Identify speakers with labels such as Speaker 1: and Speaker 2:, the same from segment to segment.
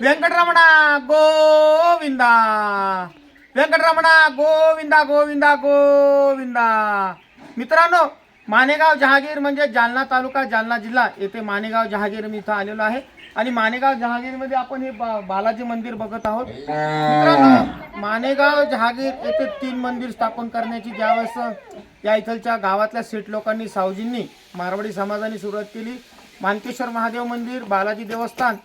Speaker 1: व्यंकटरमणा गोविंदा. व्यंकटरमणा गोविंदा गोविंदा गोविंदा. मित्रांनो मानेगाव जहागीर म्हणजे जालना तालुका जालना जिल्हा. येथे मानेगाव जहागीर मी इथं आलेलो आहे. आणि मानेगाव जहागीरमध्ये आपण हे बा- बालाजी मंदिर बघत आहोत. मित्रांनो मानेगाव जहागीर येथे तीन मंदिर स्थापन करण्याची ज्यावेळेस या इथलच्या गावातल्या सीट लोकांनी सावजींनी मारवाडी समाजाने सुरुवात केली. मानकेश्वर महादेव मंदिर बालाजी देवस्थान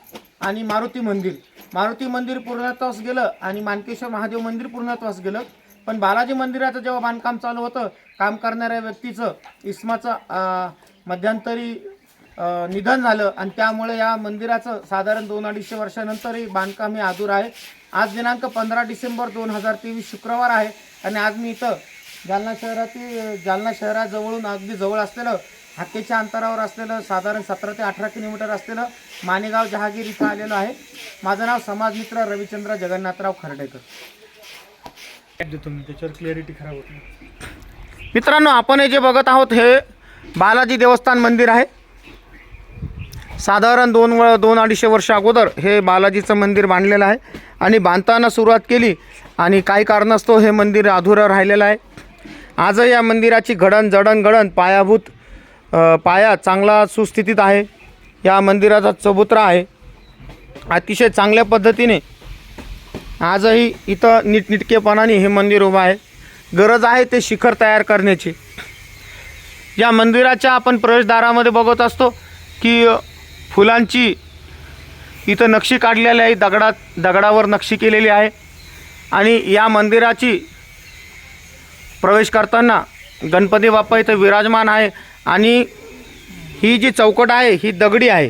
Speaker 1: आणि मारुती मंदिर. मारुती मंदिर पूर्णत्वास गेलं आणि मानकेश्वर महादेव मंदिर पूर्णत्वास गेलं. पण बालाजी मंदिराचं जेव्हा बांधकाम चालू होतं काम करणाऱ्या व्यक्तीचं इस्माचं मध्यंतरी निधन झालं आणि त्यामुळे या मंदिराचं साधारण दोन अडीचशे वर्षानंतरही बांधकाम हे अधूर आहे. आज दिनांक पंधरा डिसेंबर दोन हजार तेवीस शुक्रवार आहे आणि आज मी इथं जालना शहरातील जालना शहराजवळून अगदी जवळ असलेलं हाकेच्या अंतरावर असलेलं साधारण सतरा ते अठरा किलोमीटर असलेलं मानेगाव जहागीर इथं आलेलं आहे. माझं नाव समाजमित्र रविचंद्र जगन्नाथराव खर्डेकर.
Speaker 2: त्याच्यावर क्लिअरिटी खराब होती
Speaker 1: मित्रांनो आपण हे जे बघत आहोत हे बालाजी देवस्थान मंदिर आहे. साधारण दोन व दोन अडीचशे वर्ष अगोदर हे बालाजीचं मंदिर बांधलेलं आहे आणि बांधताना सुरुवात केली आणि काही कारणास्तव हे मंदिर अधुरं राहिलेलं आहे. आजही या मंदिराची घडण जडण घडण पायाभूत पाया चांगला सुस्थितीत आहे. या मंदिराचा चबुतरा आहे. अतिशय चांगल्या पद्धतीने आजही इथं नीटनिटकेपणाने हे मंदिर उभं आहे. गरज आहे ते शिखर तयार करण्याची. या मंदिराच्या आपण प्रवेशद्वारामध्ये बघत असतो की फुलांची इथं नक्षी काढलेली आहे दगडात दगडावर नक्षी केलेली आहे. आणि या मंदिराची प्रवेश करताना गणपती बाप्पा इथं विराजमान आहे. आणि ही जी चौकट आहे ही दगडी आहे.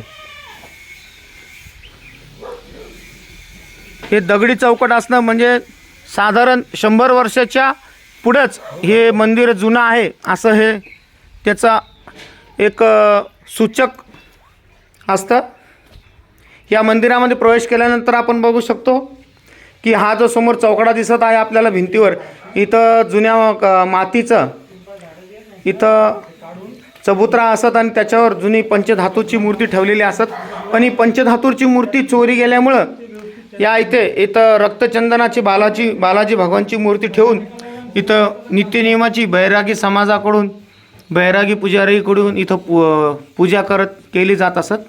Speaker 1: हे दगडी चौकट असणं म्हणजे साधारण शंभर वर्षाच्या पुढंच हे मंदिर जुनं आहे असं हे त्याचा एक सूचक असतं. या मंदिरामध्ये प्रवेश केल्यानंतर आपण बघू शकतो की हा जो समोर चौकडा दिसत आहे आपल्याला भिंतीवर इथं जुन्या मातीचं इथं चबुतरा असत आणि त्याच्यावर जुनी पंचधातूची मूर्ती ठेवलेली असत. पण ही पंचधातूची मूर्ती चोरी गेल्यामुळं या इथे इथं रक्तचंदनाची बालाजी बालाजी भगवानची मूर्ती ठेवून इथं नित्यनियमाची बैरागी समाजाकडून बैरागी पुजारीकडून इथं पू पूजा करत केली जात असत.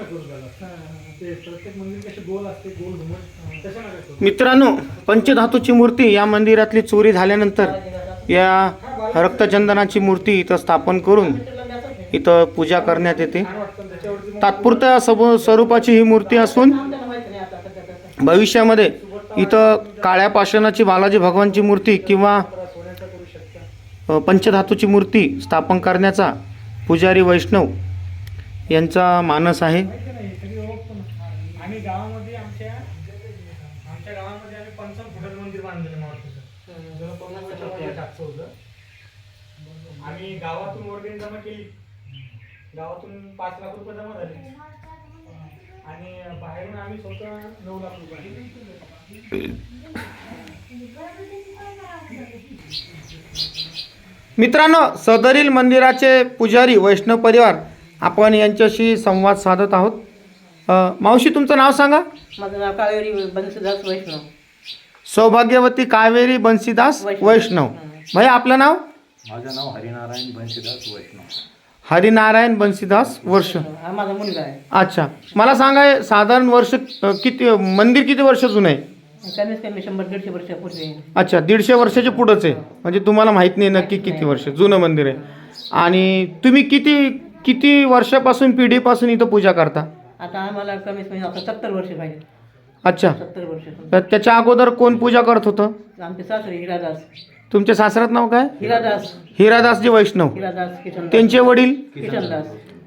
Speaker 2: ते प्रत्येक मंदिर कसे गोल असते गोल घुमट तशा नका करू.
Speaker 1: मित्रांनो पंचधातूची मूर्ती या मंदिरातली चोरी झाल्यानंतर या रक्तचंदनाची मूर्ती इथं स्थापन करून इथं पूजा करण्यात येते. तात्पुरत्या सब स्वरूपाची ही मूर्ती असून भविष्यामध्ये इथं काळ्या पाषाणाची बालाजी भगवानची मूर्ती किंवा पंचधातूची मूर्ती स्थापन करण्याचा पुजारी वैष्णव यांचा मानस आहे.
Speaker 2: आणि गावामध्ये आमच्या आमच्या गावामध्ये आम्ही पंचावन्न फुटाचं मंदिर बांधलेलं मावळतीचं जरा पन्नास वर्षाच्या टाकचं होतं. आम्ही गावातून वर्गणी जमा केली. गावातून पाच लाख रुपये जमा झाले. आणि बाहेरून आम्ही स्वतः नऊ लाख रुपये
Speaker 1: मित्रांनो सदरील मंदिराचे पुजारी वैष्णव परिवार आपण यांच्याशी संवाद साधत आहोत. अ, मावशी तुमचं नाव सांगा?
Speaker 3: माझं नाव कावेरी बंसदास वैष्णव.
Speaker 1: सौभाग्यवती कावेरी बंसीदास वैष्णव. भाई आपलं नाव?
Speaker 4: माझं नाव हरिनारायण बंशीदास वैष्णव.
Speaker 1: हरिनारायण बंसीदास वर्ष
Speaker 3: हा माझा मुलगा आहे.
Speaker 1: अच्छा. मला सांगा हे साधारण वर्ष अ, किती मंदिर किती वर्ष जुनं आहे?
Speaker 3: कमीत कमी शंभर दीडशे वर्षापूर्वी
Speaker 1: अच्छा दीडशे वर्षाचे पुढंच आहे. म्हणजे तुम्हाला माहीत नाही नक्की किती वर्ष. जुनं मंदिर आहे. आणि तुम्ही किती किती वर्षापासून पिढीपासून इथं पूजा करता?
Speaker 3: आता आम्हाला कमीत कमी आता सत्तर वर्ष पाहिजे.
Speaker 1: अच्छा.
Speaker 3: सत्तर वर्ष
Speaker 1: तर त्याच्या अगोदर कोण पूजा करत होतं?
Speaker 3: आमचे सासरे हिरादास.
Speaker 1: तुमच्या सासऱ्यात नाव काय?
Speaker 3: हिरादास.
Speaker 1: हिरादासजी वैष्णव.
Speaker 3: हिरादास किशनदास.
Speaker 1: त्यांचे वडील?
Speaker 3: किशनदास.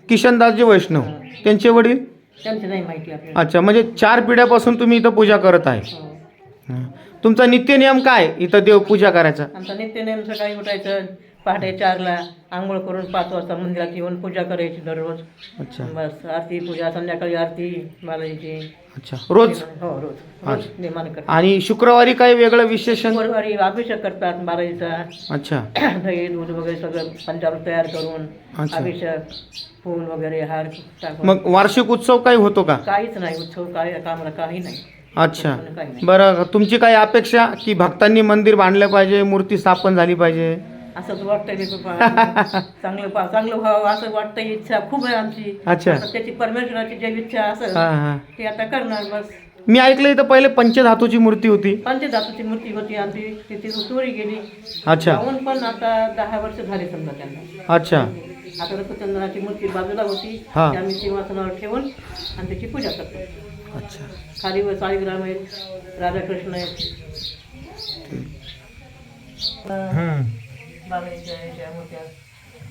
Speaker 1: किशनदासजी वैष्णव. त्यांचे वडील?
Speaker 3: त्यांची नाही माहिती आपल्याला.
Speaker 1: अच्छा म्हणजे चार पिढ्यापासून तुम्ही इथं पूजा करत आहे.
Speaker 3: हो.
Speaker 1: तुमचा नित्य नियम काय इथं देव पूजा करायचा?
Speaker 3: आमचा नित्यनेम सकाळी उठायचं पहाटे चारला आंघोळ करून पाच वाजता मंदिरात येऊन पूजा करायची दररोज.
Speaker 1: अच्छा.
Speaker 3: बस आरती पूजा संध्याकाळी आरती बालाजीची
Speaker 1: अच्छा. रोज?
Speaker 3: हो रोज. रोज नेमाने करतात
Speaker 1: आणि शुक्रवारी काही वेगळं विशेषण?
Speaker 3: गुरुवारी अभिषेक करतात बालाजीचा
Speaker 1: अच्छा.
Speaker 3: दही दूध वगैरे सगळं पंचामृत तयार करून
Speaker 1: अच्छा.
Speaker 3: अभिषेक फूल वगैरे हार टाकून.
Speaker 1: मग वार्षिक उत्सव काही होतो का?
Speaker 3: काहीच नाही. उत्सव काय कामाला काही नाही.
Speaker 1: अच्छा.
Speaker 3: काही नाही.
Speaker 1: बरं तुमची काही अपेक्षा की भक्तांनी मंदिर बांधलं पाहिजे मूर्ती स्थापन झाली पाहिजे?
Speaker 3: असंच वाटतंय ते चांगलं पा- चांगलं व्हावं असं वाटतंय इच्छा. खूप आहे आमची.
Speaker 1: अच्छा.
Speaker 3: आता त्याची परमेश्वराची जी इच्छा
Speaker 1: हा हा.
Speaker 3: ते आता करणार बस.
Speaker 1: मी ऐकलं इथं पहिले पंचधातूची मूर्ती होती.
Speaker 3: पंचधातूची मूर्ती होती आमची ती ती चोरी गेली.
Speaker 1: अच्छा.
Speaker 3: जाऊन पण आता दहा वर्ष झाले समजा त्यांना.
Speaker 1: अच्छा.
Speaker 3: आता रसचंद्राची मूर्ती बाजूला होती.
Speaker 1: हा.
Speaker 3: ती आम्ही सिंहासनावर ठेवून आणि त्याची पूजा करतो.
Speaker 1: अच्छा.
Speaker 3: खाली व साळीग्राम आहेत राधाकृष्ण आहेत. बाबांच्या ह्याच्या मूर्त्या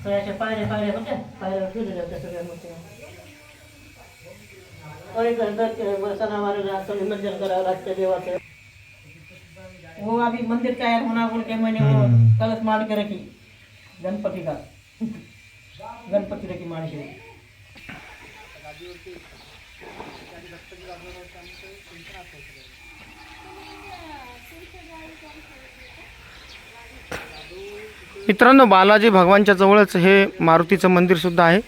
Speaker 3: सगळ्याच्या पायऱ्या पायऱ्या होत्या पायऱ्या ठेवलेल्या होत्या सगळ्या मूर्त्या और घर सणावार विमर्जन करावं लागतं देवाचं वो अभी मंदिर तैयार होना बोल के मैंने वो कलश मार के रखी। गणपति का। गणपति रखी मार के
Speaker 1: मित्रांनो बालाजी भगवानच्या जवळच हे मारुतीचं मंदिरसुद्धा आहे.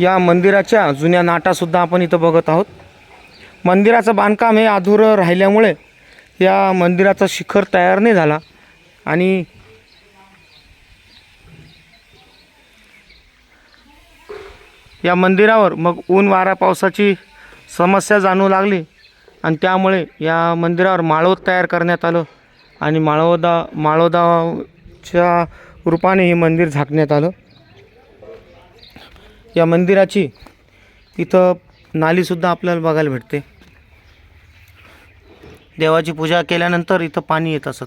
Speaker 1: या मंदिराच्या जुन्या नाटासुद्धा आपण इथं बघत आहोत. मंदिराचं बांधकाम हे अधुरं राहिल्यामुळे या मंदिराचा शिखर तयार नाही झाला आणि या मंदिरावर मग ऊन वारा पावसाची समस्या जाणवू लागली आणि त्यामुळे या मंदिरावर माळवत तयार करण्यात आलं आणि माळवदा माळवदाच्या रूपाने हे मंदिर झाकण्यात आलं. या मंदिराची इथं नालीसुद्धा आपल्याला बघायला भेटते. देवाची पूजा केल्यानंतर इथं पाणी येत असत.